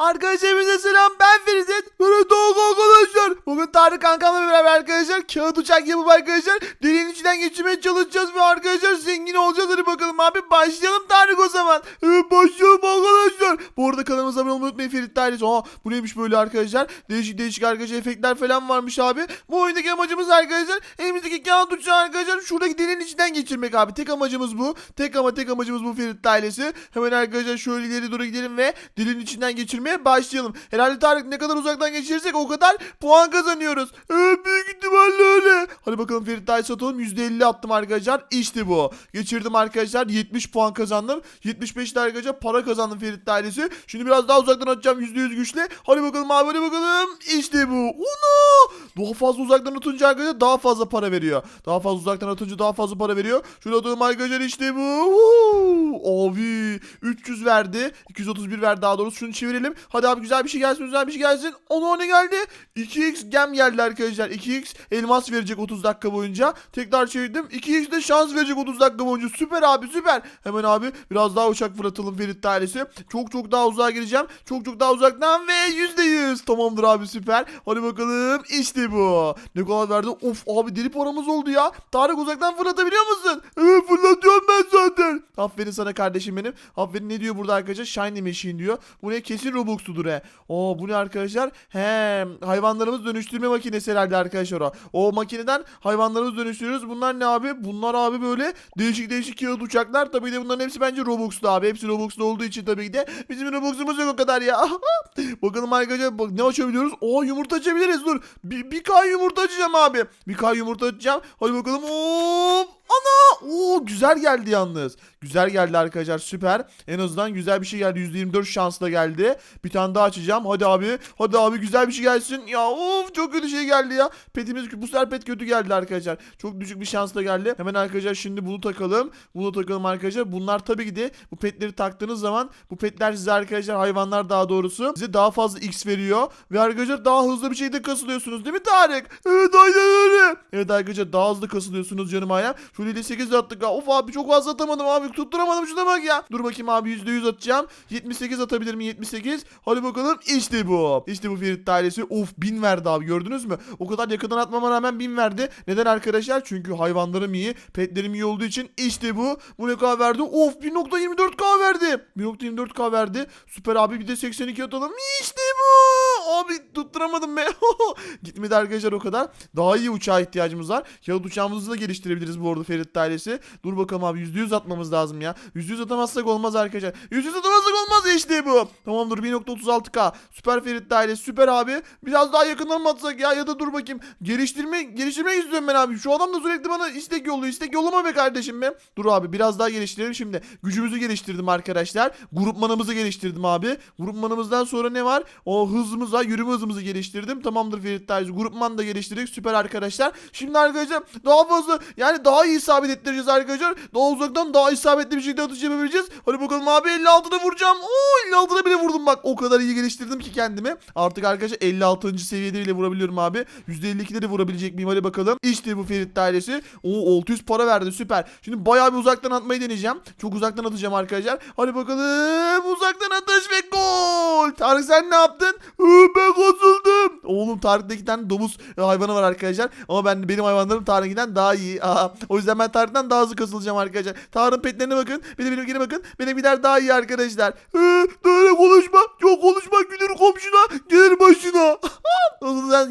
Arkadaşlar bize selam ben Ferizet. Evet doğru arkadaşlar. Bugün Tarık kankamla beraber arkadaşlar kağıt uçak yapıp arkadaşlar deliğin içinden geçirmeye çalışacağız ve arkadaşlar zengin olacağız. Hadi bakalım abi başlayalım Tarık o zaman. Evet başlayalım arkadaşlar. Bu arada kanalımıza abone olmayı unutmayın Ferit Dairesi. Aa bu neymiş böyle arkadaşlar. Değişik değişik arkadaşlar efektler falan varmış abi. Bu oyundaki amacımız arkadaşlar elimizdeki kağıt uçağı arkadaşlar şuradaki deliğin içinden geçirmek abi. Tek amacımız bu. Tek ama tek amacımız bu Ferit ailesi. Hemen arkadaşlar şöyle ileri doğru gidelim ve dilin içinden geçirmeye başlayalım. Herhalde Tarık ne kadar uzaktan geçirirsek o kadar puan kazanıyoruz. Evet büyük ihtimalle öyle. Hadi bakalım Ferit ailesi atalım. %50 attım arkadaşlar. İşte bu. Geçirdim arkadaşlar. 70 puan kazandım. 75 de arkadaşlar para kazandım Ferit ailesi. Şimdi biraz daha uzaktan atacağım %100 güçle. Hadi bakalım abi hadi bakalım. İşte bu. Uno. Daha fazla uzaktan atınca arkadaşlar daha fazla para veriyor. Daha fazla uzaktan atınca daha fazla para veriyor. Şurada atalım arkadaşlar işte bu. Woo! Abi 300 verdi. 231 verdi daha doğrusu. Şunu çevirelim. Hadi abi güzel bir şey gelsin güzel bir şey gelsin. Ona ne geldi? 2x gem geldi arkadaşlar. 2x elmas verecek 30 dakika boyunca. Tekrar çevirdim. 2x de şans verecek 30 dakika boyunca. Süper abi süper. Hemen abi biraz daha uçak fırlatalım Ferit dairesi. Çok çok daha uzağa gireceğim. Çok çok daha uzaktan ve %100. Tamamdır abi süper. Hadi bakalım işte bu. Ne kadar verdi? Of abi deli paramız oldu ya. Tarık uzaktan fırlatabiliyor musun? Evet fırlatıyorum ben zaten. Aferin sana kardeşim benim. Aferin ne diyor burada arkadaşlar? Shiny Machine diyor. Bu ne? Kesin Robux'tudur he. Oo bu ne arkadaşlar? He hayvanlarımız dönüştürme makinesi herhalde arkadaşlar o. O makineden hayvanlarımızı dönüştürüyoruz. Bunlar ne abi? Bunlar abi böyle değişik değişik kağıt uçaklar. Tabii de bunların hepsi bence Robux'lu abi. Hepsi Robux'lu olduğu için tabii ki de bizim Robux'umuz yok o kadar ya. Bakalım arkadaşlar bak ne açabiliyoruz? Oo yumurta açabiliriz. Dur. Bir, bir K yumurta açacağım abi. Bir K yumurta açacağım. Hadi bakalım. Hop. Ana! Oo güzel geldi yalnız. Güzel geldi arkadaşlar süper. En azından güzel bir şey geldi. %24 şansla geldi. Bir tane daha açacağım. Hadi abi. Hadi abi güzel bir şey gelsin. Ya of çok kötü şey geldi ya. Petimiz bu sefer pet kötü geldi arkadaşlar. Çok düşük bir şansla geldi. Hemen arkadaşlar şimdi bunu takalım. Bunu takalım arkadaşlar. Bunlar tabii ki de bu petleri taktığınız zaman bu petler size arkadaşlar hayvanlar daha doğrusu size daha fazla x veriyor. Ve arkadaşlar daha hızlı bir şekilde kasılıyorsunuz değil mi Tarık? Evet aynen öyle. Evet arkadaşlar daha hızlı kasılıyorsunuz canım ailem. Şöyle 58 attık ha. Of abi çok fazla atamadım abi. Tutturamadım şuna bak ya. Dur bakayım abi %100 atacağım. 78 atabilir mi? 78. Hadi bakalım. İşte bu. İşte bu Ferit ailesi. Of 1000 verdi abi gördünüz mü? O kadar yakından atmama rağmen 1000 verdi. Neden arkadaşlar? Çünkü hayvanlarım iyi. Petlerim iyi olduğu için işte bu. Bu ne kadar verdi? Of 1.24k verdi. 1.24k verdi. Süper abi bir de 82 atalım. İşte bu. Abi tutturamadım be. Gitmedi arkadaşlar o kadar. Daha iyi uçağa ihtiyacımız var. Kağıt uçağımızı da geliştirebiliriz bu arada Ferit ailesi. Dur bakalım abi %100 atmamız lazım ya. %100 atamazsak olmaz arkadaşlar. %100 atamazsak olmaz işte bu. Tamamdır 1.36k. Süper Ferit ailesi süper abi. Biraz daha yakından mı atsak ya ya da dur bakayım. Geliştirme geliştirmek istiyorum ben abi. Şu adam da sürekli bana istek yolluyor. İstek yollama be kardeşim be. Dur abi biraz daha geliştirelim şimdi. Gücümüzü geliştirdim arkadaşlar. Grupmanımızı geliştirdim abi. Grupmanımızdan sonra ne var? O hızımız var. Yürüme hızımızı geliştirdim. Tamamdır Ferit Dayıcı. Grupman da geliştirdik. Süper arkadaşlar. Şimdi arkadaşlar daha fazla yani daha iyi isabet ettireceğiz arkadaşlar. Daha uzaktan daha isabetli bir şekilde atış yapabileceğiz. Hadi bakalım abi 56'da vuracağım. Oo 56'da bile vurdum bak. O kadar iyi geliştirdim ki kendimi. Artık arkadaşlar 56. seviyede bile vurabiliyorum abi. %52'de de vurabilecek miyim? Hadi bakalım. İşte bu Ferit dairesi. Oo 600 para verdi süper. Şimdi bayağı bir uzaktan atmayı deneyeceğim. Çok uzaktan atacağım arkadaşlar. Hadi bakalım. Uzaktan atış ve gol. Tarık sen ne yaptın? Hı, ben kasıldım. Oğlum Tarık'ta iki tane domuz hayvanı var arkadaşlar. Ama ben benim hayvanlarım Tarık'tan daha iyi. Aa, o yüzden ben Tarık'tan daha hızlı kasılacağım arkadaşlar. Tarık'ın petlerine bakın. Bir de benimkine bakın. Benimkiler daha iyi arkadaşlar. Hı, böyle konuşma. Çok konuşma. Gelir komşuna. Gelir başına.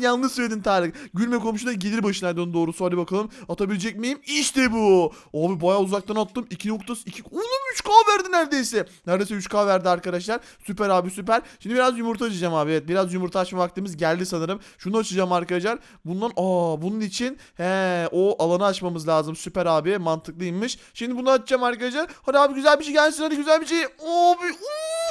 Yanlış söyledin Tarık. Gülme komşuna gelir başına onun doğrusu. Hadi bakalım. Atabilecek miyim? İşte bu. Abi bayağı uzaktan attım. 2.2. Oğlum 3K verdi neredeyse. Neredeyse 3K verdi arkadaşlar. Süper abi süper. Şimdi biraz yumurta açacağım abi. Evet biraz yumurta açma vaktimiz geldi sanırım. Şunu açacağım arkadaşlar. Bundan aa bunun için he o alanı açmamız lazım. Süper abi mantıklıymış. Şimdi bunu açacağım arkadaşlar. Hadi abi güzel bir şey gelsin hadi güzel bir şey. Abi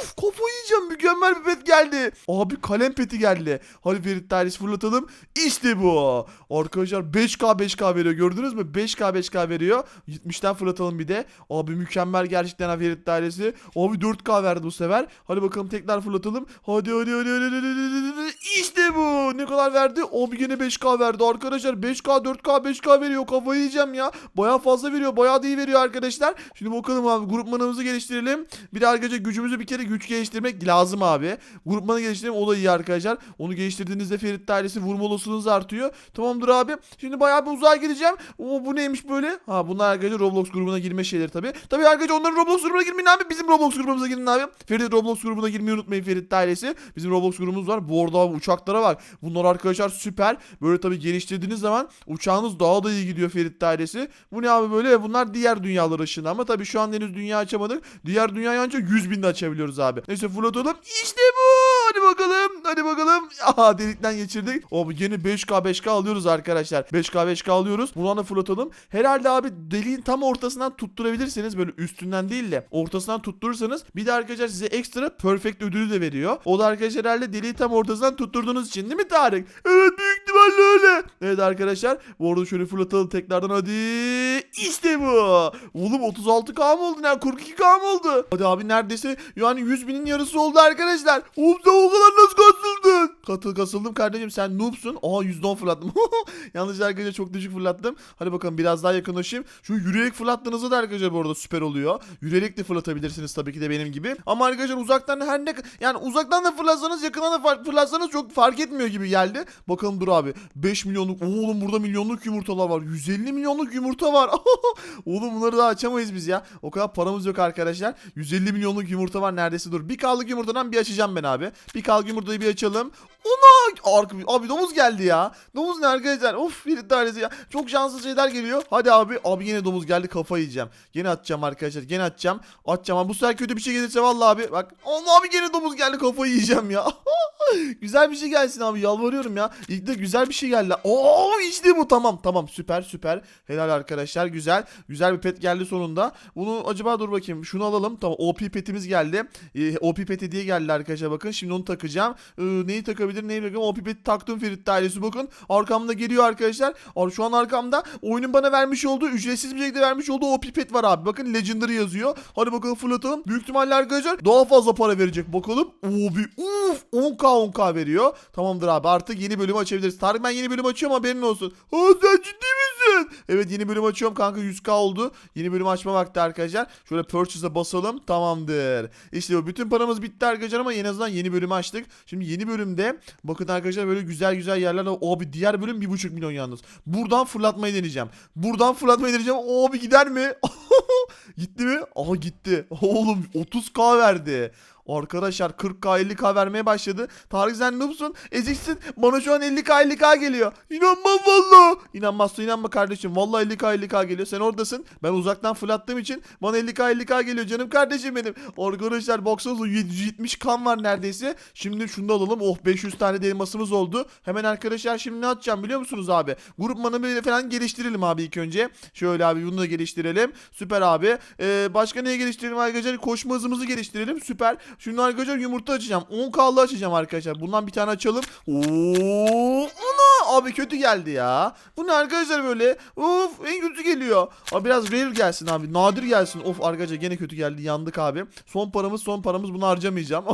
uf kafayı yiyeceğim. Mükemmel bir pet geldi. Abi kalem peti geldi. Hadi Ferit Dairis fırlatalım. İşte bu. Arkadaşlar 5K 5K veriyor. Gördünüz mü? 5K 5K veriyor. 70'ten fırlatalım bir de. Abi mükemmel gerçekten Ferit Dairesi. Abi 4K verdi bu sefer. Hadi bakalım tekrar fırlatalım. Hadi hadi hadi hadi hadi hadi, hadi. İşte bu. Ne kadar verdi? Abi gene 5K verdi arkadaşlar. 5K 4K 5K veriyor. Kafayı yiyeceğim ya. Baya fazla veriyor. Baya da iyi veriyor arkadaşlar. Şimdi bakalım abi grupmanımızı geliştirelim. Bir de arkadaşlar gücümüzü bir kere güç geliştirmek lazım abi. Grupmanı geliştirmek o da iyi arkadaşlar. Onu geliştirdiğinizde Ferit dairesi vurma olasılığınız artıyor. Tamamdır abi. Şimdi bayağı bir uzağa gideceğim. Oo, bu neymiş böyle? Ha bunlar arkadaşlar Roblox grubuna girme şeyleri tabii. Tabii arkadaşlar onların Roblox grubuna girmeyin abi. Bizim Roblox grubumuza girin abi. Ferit Roblox grubuna girmeyi unutmayın Ferit dairesi. Bizim Roblox grubumuz var. Bu arada abi uçaklara bak. Bunlar arkadaşlar süper. Böyle tabii geliştirdiğiniz zaman uçağınız daha da iyi gidiyor Ferit dairesi. Bu ne abi böyle? Bunlar diğer dünyalar ışığında ama tabii şu an henüz dünya açamadık. Diğer dünyayı ancak 100 binde açabiliyoruz abi. Neyse fırlatalım. İşte bu. Bakalım. Hadi bakalım. Aha delikten geçirdik. O yeni 5K 5K alıyoruz arkadaşlar. 5K 5K alıyoruz. Buradan da fırlatalım. Herhalde abi deliğin tam ortasından tutturabilirseniz böyle üstünden değil de ortasından tutturursanız bir de arkadaşlar size ekstra perfect ödülü de veriyor. O da arkadaşlar herhalde deliği tam ortasından tutturduğunuz için değil mi Tarık? Evet büyük ihtimalle öyle. Evet arkadaşlar bu arada şöyle fırlatalım tekrardan hadi. İşte bu. Oğlum 36K mı oldu? Ne 42K mı oldu? Hadi abi neredeyse yani 100 binin yarısı oldu arkadaşlar. Oğlum kadar nasıl kasıldın? Katıl kasıldım kardeşim sen noobsun. Aa %10 fırlattım. Yanlış arkadaşlar çok düşük fırlattım. Hadi bakalım biraz daha yakınlaşayım. Şu yürüyerek fırlattığınızda da arkadaşlar bu arada süper oluyor. Yürüyerek de fırlatabilirsiniz tabii ki de benim gibi. Ama arkadaşlar uzaktan her ne yani uzaktan da fırlatsanız yakından da fırlatsanız çok fark etmiyor gibi geldi. Bakalım dur abi. 5 milyonluk. Oğlum burada milyonluk yumurtalar var. 150 milyonluk yumurta var. Oğlum bunları da açamayız biz ya. O kadar paramız yok arkadaşlar. 150 milyonluk yumurta var neredeyse dur. Bir kaldık yumurtadan bir açacağım ben abi. Bir kaldık yumurtayı bir açalım. Ona arka abi domuz geldi ya. Domuz ne arkadaşlar? Of bir tanesi ya. Çok şanslı şeyler geliyor. Hadi abi. Abi yine domuz geldi kafa yiyeceğim. Gene atacağım arkadaşlar. Gene atacağım. Atacağım ama bu sefer kötü bir şey gelirse vallahi abi. Bak Allah abi gene domuz geldi kafayı yiyeceğim ya. güzel bir şey gelsin abi yalvarıyorum ya. İlk de güzel bir şey geldi. Oo işte bu tamam tamam süper süper. Helal arkadaşlar güzel. Güzel bir pet geldi sonunda. Bunu acaba dur bakayım şunu alalım. Tamam OP petimiz geldi. Ee, OP peti diye geldi arkadaşlar bakın. Şimdi onu takacağım. Ee, neyi takabilir neyi takabilir? OP peti taktım Ferit ailesi bakın. Arkamda geliyor arkadaşlar. Ar- Şu an arkamda oyunun bana vermiş olduğu ücretsiz bir şekilde vermiş olduğu OP pet var abi. Bakın Legendary yazıyor. Hadi bakalım fırlatalım. Büyük ihtimalle arkadaşlar daha fazla para verecek bakalım. Abi uf 10k 10k veriyor. Tamamdır abi artık yeni bölümü açabiliriz. Tarık ben yeni bölüm açıyorum haberin olsun. Ha sen ciddi misin? Evet yeni bölüm açıyorum kanka 100k oldu. Yeni bölüm açma vakti arkadaşlar. Şöyle purchase'a basalım. Tamamdır. İşte bu bütün paramız bitti arkadaşlar ama en azından yeni bölümü açtık. Şimdi yeni bölümde bakın arkadaşlar böyle güzel güzel yerler. Abi diğer bölüm 1.5 milyon yalnız. Buradan fırlatmayı deneyeceğim. Buradan fırlatmayı deneyeceğim. Abi gider mi? gitti mi? Aha gitti. Oğlum 30k verdi. Arkadaşlar 40k 50k vermeye başladı. Tarık sen noobsun. Eziksin. Bana şu an 50k 50k geliyor. İnanmam valla. İnanmazsa inanma kardeşim. Valla 50k 50k geliyor. Sen oradasın. Ben uzaktan fırlattığım için bana 50k 50k geliyor canım kardeşim benim. Arkadaşlar baksanıza 770 kan var neredeyse. Şimdi şunu da alalım. Oh 500 tane de oldu. Hemen arkadaşlar şimdi ne atacağım biliyor musunuz abi? Grup manımı falan geliştirelim abi ilk önce. Şöyle abi bunu da geliştirelim. Süper abi. Ee, başka neye geliştirelim arkadaşlar? Koşma hızımızı geliştirelim. Süper. Şimdi arkadaşlar yumurta açacağım. 10k'lı açacağım arkadaşlar. Bundan bir tane açalım. Oo, abi kötü geldi ya. Bu ne arkadaşlar böyle? Of en kötü geliyor. Abi biraz rare gelsin abi. Nadir gelsin. Of arkadaşlar gene kötü geldi. Yandık abi. Son paramız son paramız bunu harcamayacağım.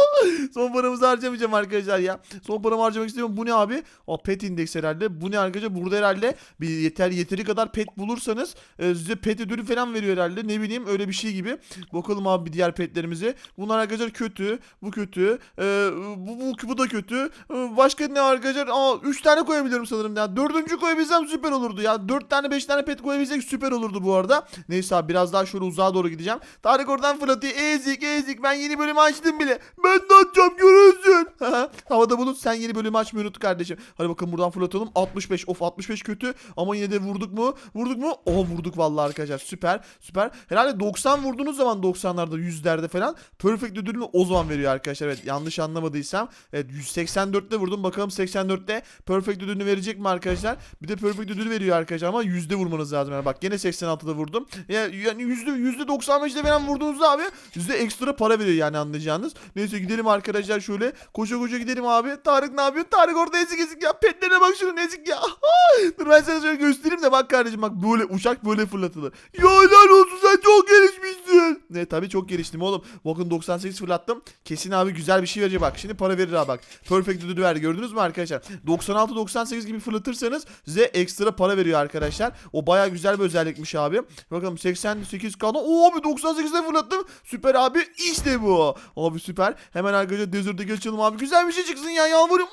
son paramızı harcamayacağım arkadaşlar ya. Son paramı harcamak istemiyorum. Bu ne abi? O pet index herhalde. Bu ne arkadaşlar? Burada herhalde bir yeter yeteri kadar pet bulursanız e, size pet ödülü falan veriyor herhalde. Ne bileyim öyle bir şey gibi. Bakalım abi diğer petlerimize. Bunlar arkadaşlar kötü. Bu kötü. E, bu, bu, bu da kötü. E, başka ne arkadaşlar? Aa 3 tane koyabilirim sanırım ya. Dördüncü koyabilsem süper olurdu ya. 4 tane 5 tane pet koyabilsek süper olurdu bu arada. Neyse abi biraz daha şöyle uzağa doğru gideceğim. Tarık oradan fırlatıyor. Ezik ezik ben yeni bölümü açtım bile. Ben de açacağım görürsün. Havada bulut sen yeni bölümü açmayı unut kardeşim. Hadi bakalım buradan fırlatalım. 65 of 65 kötü ama yine de vurduk mu? Vurduk mu? Oh vurduk vallahi arkadaşlar. Süper süper. Herhalde 90 vurduğunuz zaman 90'larda 100'lerde falan perfect ödülünü o zaman veriyor arkadaşlar. Evet yanlış anlamadıysam. Evet 184'te vurdum. Bakalım 84'te perfect ödülünü verecek mi arkadaşlar? Bir de perfect ödülü veriyor arkadaşlar ama yüzde vurmanız lazım. Yani bak gene 86'da vurdum. Ya- Yani yüzde yüzde 95'te falan vurduğunuzda abi yüzde ekstra para veriyor yani anlayacağınız. Neyse gidelim arkadaşlar şöyle. Koşa koşa gidelim abi. Tarık ne yapıyor? Tarık orada ezik ezik ya. Petlere bak şunun ezik ya. Dur ben sana şöyle göstereyim de bak kardeşim bak böyle uçak böyle fırlatılır. Ya helal olsun sen çok gelişmişsin. Geliştin. Ne tabii çok geliştim oğlum. Bakın 98 fırlattım. Kesin abi güzel bir şey verecek bak. Şimdi para verir ha bak. Perfect düdüğü verdi gördünüz mü arkadaşlar? 96-98 gibi fırlatırsanız size ekstra para veriyor arkadaşlar. O baya güzel bir özellikmiş abi. Bakalım 88 kaldı. Oo abi 98'de fırlattım. Süper abi işte bu. Abi süper. Hemen arkadaşlar Desert'e geçelim abi. Güzel bir şey çıksın ya yalvarıyorum.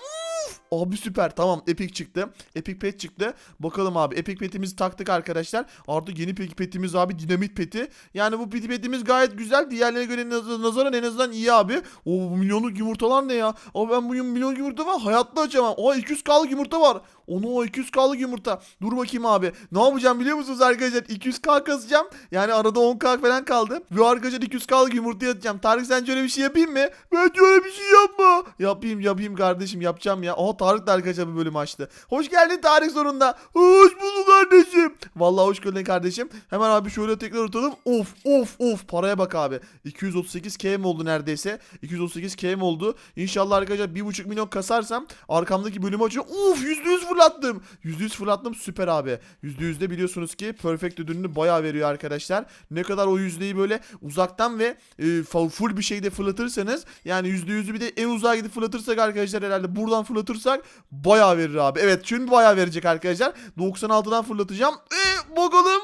Abi süper tamam Epic çıktı. Epic pet çıktı. Bakalım abi Epic petimizi taktık arkadaşlar. Artık yeni Epic petimiz abi dinamit peti. Yani bu peti petimiz gayet güzel. Diğerlerine göre naz- nazaran en azından iyi abi. O milyonluk yumurtalar ne ya? Ama ben bu milyon yumurta var hayatta açamam. Aa 200k'lık yumurta var. Onu o 200k'lık yumurta. Dur bakayım abi. Ne yapacağım biliyor musunuz arkadaşlar? 200k kasacağım. Yani arada 10k falan kaldı. Ve arkadaşlar 200k'lık yumurta atacağım. Tarık sence öyle bir şey yapayım mı? Bence öyle bir şey yapma. Yapayım yapayım kardeşim yapacağım ya. Aha Tarık da arkadaşlar bu bölümü açtı. Hoş geldin Tarık sonunda. Hoş bulduk kardeşim. Vallahi hoş geldin kardeşim. Hemen abi şöyle tekrar atalım. Of of of paraya bak abi. 238k mi oldu neredeyse? 238k mi oldu? İnşallah arkadaşlar 1.5 milyon kasarsam arkamdaki bölümü açacağım. Uf %100 fırlattım. %100 fırlattım süper abi. %100 de biliyorsunuz ki perfect ödülünü bayağı veriyor arkadaşlar. Ne kadar o yüzdeyi böyle uzaktan ve e, full bir şeyde fırlatırsanız yani %100'ü bir de en uzağa gidip fırlatırsak arkadaşlar herhalde buradan fırlatırsak bayağı verir abi. Evet şimdi bayağı verecek arkadaşlar. 96'dan fırlatacağım. E, bakalım.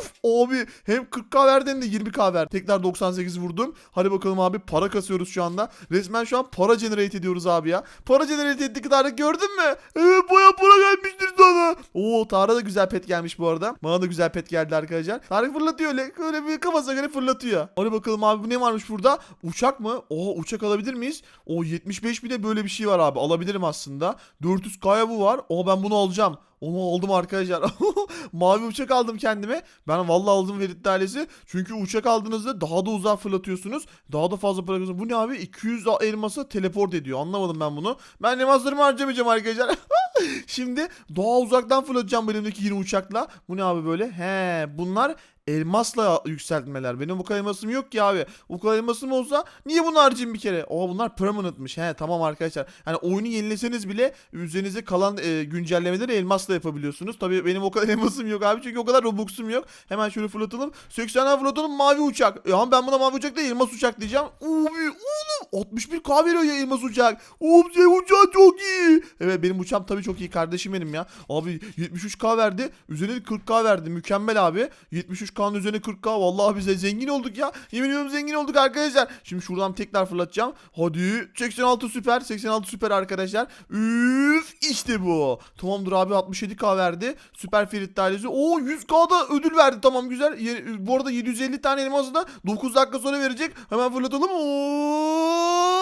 Uf! Abi hem 40k verdi de 20k verdi. Tekrar 98 vurdum. Hadi bakalım abi para kasıyoruz şu anda. Resmen şu an para generate ediyoruz abi ya. Para generate ettik Tarık gördün mü? Evet baya para gelmiştir sana. Oo Tarık'a da güzel pet gelmiş bu arada. Bana da güzel pet geldi arkadaşlar. Tarık fırlatıyor öyle. Öyle bir kafasına göre fırlatıyor. Hadi bakalım abi bu ne varmış burada? Uçak mı? Oha uçak alabilir miyiz? O 75 bile böyle bir şey var abi. Alabilirim aslında. 400k'ya bu var. O ben bunu alacağım. Onu aldım arkadaşlar. Mavi uçak aldım kendime. Ben vallahi aldım Ferit ailesi. Çünkü uçak aldığınızda daha da uzağa fırlatıyorsunuz. Daha da fazla para. Bu ne abi? 200 elmasa teleport ediyor. Anlamadım ben bunu. Ben elmaslarımı harcamayacağım arkadaşlar. Şimdi daha uzaktan fırlatacağım elimdeki yeni uçakla. Bu ne abi böyle? He bunlar elmasla yükseltmeler. Benim bu elmasım yok ki abi. Bu elmasım olsa niye bunu harcayayım bir kere? Oo bunlar permanentmış. He tamam arkadaşlar. Hani oyunu yenileseniz bile üzerinize kalan e, güncellemeleri elmasla yapabiliyorsunuz. Tabii benim o kadar elmasım yok abi. Çünkü o kadar robux'um yok. Hemen şöyle fırlatalım. 80'den fırlatalım mavi uçak. Ya ben buna mavi uçak değil elmas uçak diyeceğim. Uy, oğlum 61k veriyor ya elmas uçak. Oğlum senin uçağın çok iyi. Evet benim uçağım tabii çok iyi kardeşim benim ya. Abi 73k verdi. Üzerine 40k verdi. Mükemmel abi. 73k'nın üzerine 40k. Vallahi biz zengin olduk ya. Yemin ediyorum zengin olduk arkadaşlar. Şimdi şuradan tekrar fırlatacağım. Hadi 86 süper. 86 süper arkadaşlar. Üf işte bu. Tamamdır abi 67k verdi. Süper Ferit ailesi. Oo 100k'da ödül verdi. Tamam güzel. Bu arada 750 tane elması da 9 dakika sonra verecek. Hemen fırlatalım. Hop.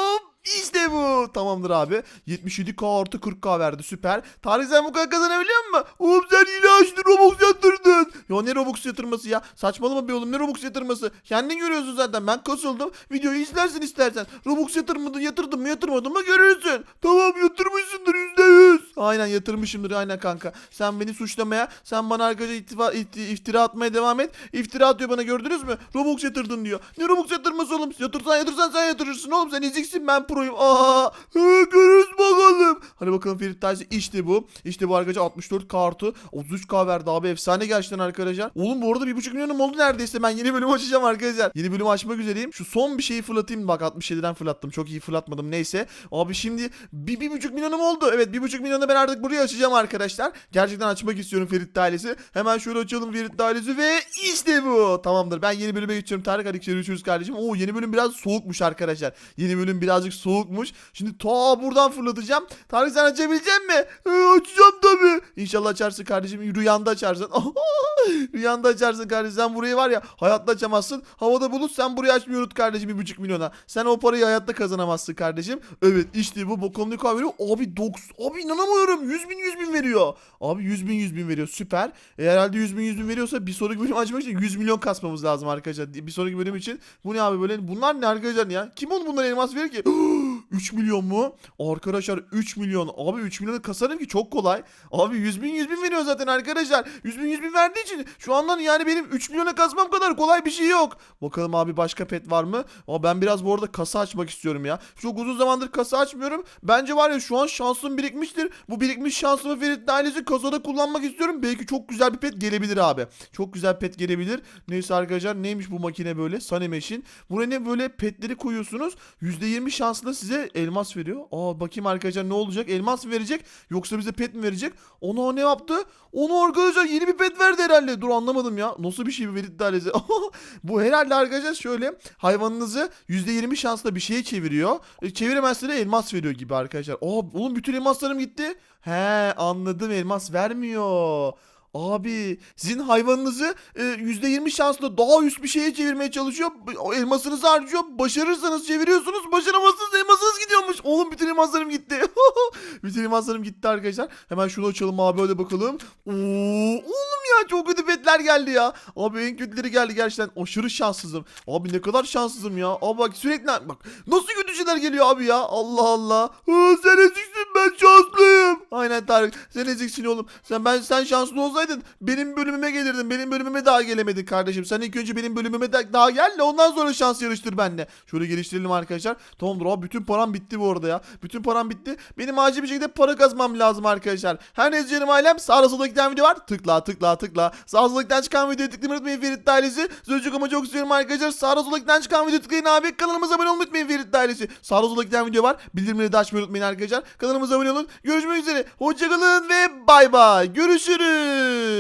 İşte bu. Tamamdır abi. 77k artı 40k verdi. Süper. Tarih sen bu kadar kazanabiliyor musun? Oğlum sen hile açtın. Robux yatırdın. Ya ne Robux yatırması ya? Saçmalama bir oğlum. Ne Robux yatırması? Kendin görüyorsun zaten. Ben kasıldım. Videoyu izlersin istersen. Robux yatırmadın, yatırdım mı yatırmadım mı görürsün. Tamam yatırmışsındır %100. Aynen yatırmışımdır aynen kanka. Sen beni suçlamaya, sen bana arkadaşa ittifa, itti- iftira atmaya devam et. İftira atıyor bana gördünüz mü? Robux yatırdın diyor. Ne Robux yatırması oğlum? Yatırsan yatırsan sen yatırırsın oğlum. Sen eziksin ben proyum. Aa, he, görürüz bakalım. Hadi bakalım Ferit Taş'ı işte bu. İşte bu arkadaşlar 64 kartı. 33k verdi abi. Efsane gerçekten arkadaşlar. Oğlum bu arada 1.5 milyonum oldu neredeyse. Ben yeni bölüm açacağım arkadaşlar. Yeni bölüm açmak üzereyim. Şu son bir şeyi fırlatayım. Bak 67'den fırlattım. Çok iyi fırlatmadım. Neyse. Abi şimdi bir, bir buçuk milyonum oldu. Evet bir buçuk milyonu ben artık buraya açacağım arkadaşlar. Gerçekten açmak istiyorum Ferit ailesi. Hemen şöyle açalım Ferit ailesi ve işte bu. Tamamdır. Ben yeni bölüme geçiyorum. Tarık hadi görüşürüz kardeşim. Oo yeni bölüm biraz soğukmuş arkadaşlar. Yeni bölüm birazcık soğukmuş. Şimdi ta buradan fırlatacağım. Tarık sen açabilecek mi? Ee, açacağım tabii. İnşallah açarsın kardeşim. Rüyanda açarsın. Rüyanda açarsın kardeşim. Sen burayı var ya hayatta açamazsın. Havada bulut sen burayı açmayı unut kardeşim bir buçuk milyona. Sen o parayı hayatta kazanamazsın kardeşim. Evet işte bu kadar veriyor. Abi 9. Abi inanamıyorum. 100 bin 100 bin veriyor. Abi 100 bin 100 bin veriyor. Süper. E, herhalde 100 bin 100 bin veriyorsa bir sonraki bölüm açmak için 100 milyon kasmamız lazım arkadaşlar. Bir sonraki bölüm için. Bu ne abi böyle? Bunlar ne arkadaşlar ya? Kim oldu bunlara elmas verir ki? 3 milyon mu? Arkadaşlar 3 milyon. Abi 3 milyonu kasarım ki çok kolay. Abi 100 bin 100 bin veriyor zaten arkadaşlar. 100 bin 100 bin verdiği için şu andan yani benim 3 milyona kasmam kadar kolay bir şey yok. Bakalım abi başka pet var mı? Ama ben biraz bu arada kasa açmak istiyorum ya. Çok uzun zamandır kasa açmıyorum. Bence var ya şu an şansım birikmiştir. Bu birikmiş şansımı Ferit ailesi kasada kullanmak istiyorum. Belki çok güzel bir pet gelebilir abi. Çok güzel pet gelebilir. Neyse arkadaşlar neymiş bu makine böyle? Sunny Machine. Buraya ne böyle petleri koyuyorsunuz. %20 şansla size elmas veriyor. Aa bakayım arkadaşlar ne olacak? Elmas mı verecek? Yoksa bize pet mi verecek? Ona ne yaptı? Onu arkadaşlar yeni bir pet verdi herhalde. Dur anlamadım ya. Nasıl bir şey Ferit ailesi? bu herhalde arkadaşlar şöyle hayvanınızı %20 şansla bir şeye çeviriyor. E, çeviremezse de elmas veriyor gibi arkadaşlar. Aa oğlum bütün elmaslarım gitti. He anladım elmas vermiyor. Abi sizin hayvanınızı e, %20 şansla daha üst bir şeye çevirmeye çalışıyor. Elmasınızı harcıyor. Başarırsanız çeviriyorsunuz. Başaramazsanız elmasınız gidiyormuş. Oğlum bütün elmaslarım gitti. bütün elmaslarım gitti arkadaşlar. Hemen şunu açalım abi hadi bakalım. Oo, oğlum ya çok kötü petler geldi ya. Abi en kötüleri geldi gerçekten. Aşırı şanssızım. Abi ne kadar şanssızım ya. Abi bak sürekli bak nasıl kötü şeyler geliyor abi ya. Allah Allah. Hı, sen eziksin ben şanslıyım. Aynen Tarık. Sen eziksin oğlum. Sen ben sen şanslı olsaydın benim bölümüme gelirdin. Benim bölümüme daha gelemedin kardeşim. Sen ilk önce benim bölümüme daha gel de ondan sonra şans yarıştır benimle. Şöyle geliştirelim arkadaşlar. Tamamdır abi bütün param bitti bu arada ya. Bütün param bitti. Benim acil bir şekilde para kazmam lazım arkadaşlar. Her neyse canım ailem sağda solda tane video var. Tıkla tıkla tıkla. Sağda solda çıkan videoyu tıklamayı unutmayın Ferit ailesi. Sözcük ama çok istiyorum arkadaşlar. Sağda solda çıkan videoyu tıklayın abi. Kanalımıza abone olmayı unutmayın Ferit ailesi. Sağda solda tane video var. Bildirimleri de açmayı unutmayın arkadaşlar. Kanalımıza abone olun. Görüşmek üzere. Hoşçakalın ve bay bay. Görüşürüz.